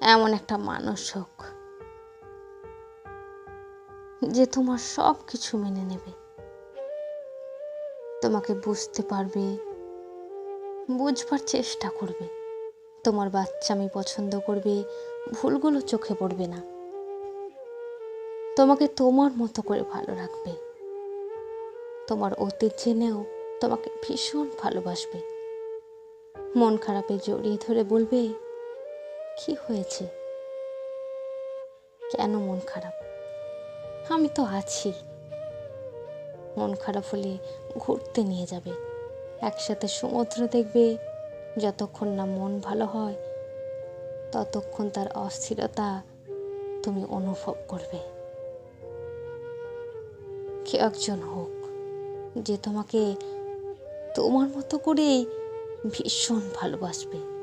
এমন একটা মানুষ হোক যে তোমার সব কিছু মেনে নেবে। তোমাকে বুঝতে পারবে, বুঝবার চেষ্টা করবে। তোমার বাচ্চা আমি পছন্দ করবে, ভুলগুলো চোখে পড়বে না। তোমাকে তোমার মতো করে ভালো রাখবে। তোমার অতীত জেনেও তোমাকে ভীষণ ভালোবাসবে। মন খারাপে জড়িয়ে ধরে বলবে কি হয়েছে? কেন মন খারাপ? আমি তো আছি। মন খারাপ হলে ঘুরতে নিয়ে যাবে। একসাথে সমুদ্র দেখবে, যতক্ষণ না মন ভালো হয়, ততক্ষণ তার অস্থিরতা তুমি অনুভব করবে। কে একজন হোক, যে তোমাকে তোমার মতো করেই ভীষণ ভালোবাসবে।